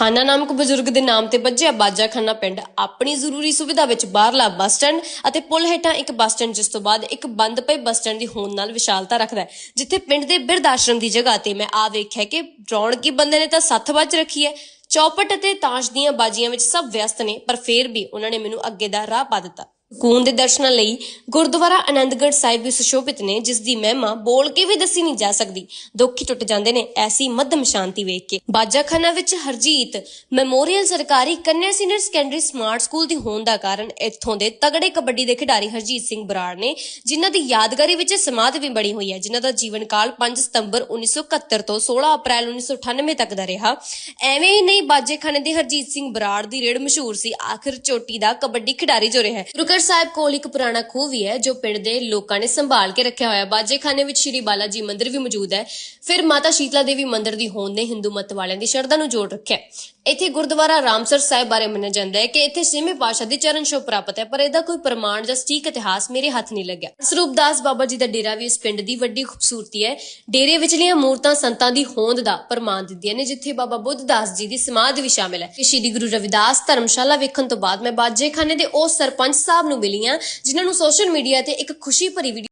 ਖਾਨਾ ਨਾਮਕ ਬਜ਼ੁਰਗ ਦੇ ਨਾਮ ਤੇ ਵੱਜਿਆ ਬਾਜਾਖਾਨਾ ਪਿੰਡ ਆਪਣੀ ਜ਼ਰੂਰੀ ਸੁਵਿਧਾ ਵਿੱਚ ਬਾਹਰਲਾ ਬੱਸ ਸਟੈਂਡ ਅਤੇ ਪੁਲ ਹੇਠਾਂ ਇੱਕ ਬੱਸ ਸਟੈਂਡ, ਜਿਸ ਤੋਂ ਬਾਅਦ ਇੱਕ ਬੰਦ ਪਏ ਬੱਸ ਸਟੈਂਡ ਦੀ ਹੋਣ ਨਾਲ ਵਿਸ਼ਾਲਤਾ ਰੱਖਦਾ ਹੈ, ਜਿੱਥੇ ਪਿੰਡ ਦੇ ਬਿਰਧ ਆਸ਼ਰਮ ਦੀ ਜਗ੍ਹਾ ਤੇ ਮੈਂ ਆ ਵੇਖਿਆ ਕਿ ਰੌਣਕੀ ਬੰਦੇ ਨੇ ਤਾਂ ਸੱਥ ਵੱਜ ਰੱਖੀ ਹੈ। ਚੌਪਟ ਅਤੇ ਤਾਸ਼ ਦੀਆਂ ਬਾਜੀਆਂ ਵਿੱਚ ਸਭ ਵਿਅਸਤ ਨੇ, ਪਰ ਫੇਰ ਵੀ ਉਹਨਾਂ ਨੇ ਮੈਨੂੰ ਅੱਗੇ ਦਾ ਰਾਹ ਪਾ ਦਿੱਤਾ। ਕੂਨ ਦੇ ਦਰਸ਼ਨਾਂ ਲਈ ਗੁਰਦੁਆਰਾ ਆਨੰਦਗੜ੍ਹ ਸਾਹਿਬ ਵੀ ਸੁਸ਼ੋਭਿਤ ਨੇ, ਜਿਸ ਦੀ ਮਹਿਮਾ ਬੋਲ ਕੇ ਵੀ ਦੱਸੀ ਨਹੀਂ ਜਾ ਸਕਦੀ। ਦੁੱਖ ਹੀ ਟੁੱਟ ਜਾਂਦੇ ਨੇ ਐਸੀ ਮੱਧਮ ਸ਼ਾਂਤੀ ਵੇਖ ਕੇ। ਬਾਜਾਖਾਨਾ ਵਿੱਚ ਹਰਜੀਤ ਮੈਮੋਰੀਅਲ ਸਰਕਾਰੀ ਕੰਨਿਆ ਸੀਨੀਅਰ ਸੈਕੰਡਰੀ ਸਮਾਰਟ ਸਕੂਲ ਦੀ ਹੋਣ ਦਾ ਕਾਰਨ ਇੱਥੋਂ ਦੇ ਤਗੜੇ ਕਬੱਡੀ ਦੇ ਖਿਡਾਰੀ ਹਰਜੀਤ ਸਿੰਘ ਬਰਾੜ ਨੇ, ਜਿਨ੍ਹਾਂ ਦੀ ਯਾਦਗਾਰੀ ਵਿੱਚ ਸਮਾਧ ਵੀ ਬਣੀ ਹੋਈ ਹੈ, ਜਿਨ੍ਹਾਂ ਦਾ ਜੀਵਨ ਕਾਲ 5 ਸਤੰਬਰ 1971 ਤੋਂ 16 ਅਪ੍ਰੈਲ 1998 ਤੱਕ ਦਾ ਰਿਹਾ। ਐਵੇਂ ਹੀ ਨਹੀਂ, ਬਾਜੇਖਾਨੇ ਦੇ ਹਰਜੀਤ ਸਿੰਘ ਬਰਾੜ ਦੀ ਰੇਡ ਮਸ਼ਹੂਰ ਸੀ। ਆਖਿਰ ਚੋਟੀ ਦਾ ਕਬੱਡੀ ਖਿਡਾਰੀ ਜੋ ਰਿਹਾ ਹੈ। ਸਾਹਿਬ ਕੋਲ ਇੱਕ ਪੁਰਾਣਾ ਖੂਹ ਵੀ ਹੈ, ਜੋ ਪਿੰਡ ਦੇ ਲੋਕਾਂ ਨੇ ਸੰਭਾਲ ਕੇ ਰੱਖਿਆ ਹੋਇਆ। ਬਾਜੇਖਾਨੇ ਵਿੱਚ ਸ਼੍ਰੀ ਬਾਲਾਜੀ ਮੰਦਿਰ ਵੀ ਮੌਜੂਦ ਹੈ। ਫਿਰ ਮਾਤਾ ਸ਼ੀਤਲਾ ਦੇਵੀ ਮੰਦਿਰ ਦੀ ਹੋਂਦ ਨੇ ਹਿੰਦੂ ਮਤ ਵਾਲਿਆਂ ਦੀ ਸ਼ਰਧਾ ਨੂੰ ਜੋੜ ਰੱਖਿਆ ਇੱਥੇ ਗੁਰਦੁਆਰਾ ਰਾਮਸਰ ਸਾਹਿਬ ਬਾਰੇ ਮੰਨਿਆ ਜਾਂਦਾ ਹੈ ਕਿ ਇੱਥੇ ਛੇਵੇਂ ਪਾਤਸ਼ਾਹ ਦੀ ਚਰਨ ਛੋਹ ਪ੍ਰਾਪਤ ਹੈ, ਪਰ ਇਹਦਾ ਕੋਈ ਪ੍ਰਮਾਣ ਜਾਂ ਸਟੀਕ ਇਤਿਹਾਸ ਮੇਰੇ ਹੱਥ ਨਹੀਂ ਲੱਗਿਆ। ਸਰੂਪਦਾਸ ਬਾਬਾ ਜੀ ਦਾ ਡੇਰਾ ਵੀ ਇਸ ਪਿੰਡ ਦੀ ਵੱਡੀ ਖੂਬਸੂਰਤੀ ਹੈ। ਡੇਰੇ ਵਿਚਲੀਆਂ ਮੂਰਤਾਂ ਸੰਤਾਂ ਦੀ ਹੋਂਦ ਦਾ ਪ੍ਰਮਾਣ ਦਿੰਦੀਆਂ ਨੇ, ਜਿੱਥੇ ਬਾਬਾ ਬੁੱਧ ਦਾਸ ਜੀ ਦੀ ਸਮਾਧ ਵੀ ਸ਼ਾਮਿਲ ਹੈ। ਸ਼੍ਰੀ ਗੁਰੂ ਰਵਿਦਾਸ ਧਰਮਸ਼ਾਲਾ ਵੇਖਣ ਤੋਂ ਬਾਅਦ ਮੈਂ ਬਾਜੇਖਾਨੇ ਦੇ ਉਹ ਸਰਪੰਚ ਸਾਹਿਬ ਨੂੰ ਮਿਲੀਆਂ ਜਿਨ੍ਹਾਂ ਨੂੰ ਸੋਸ਼ਲ ਮੀਡੀਆ ਤੇ ਇੱਕ ਖੁਸ਼ੀ ਭਰੀ ਵੀਡੀਓ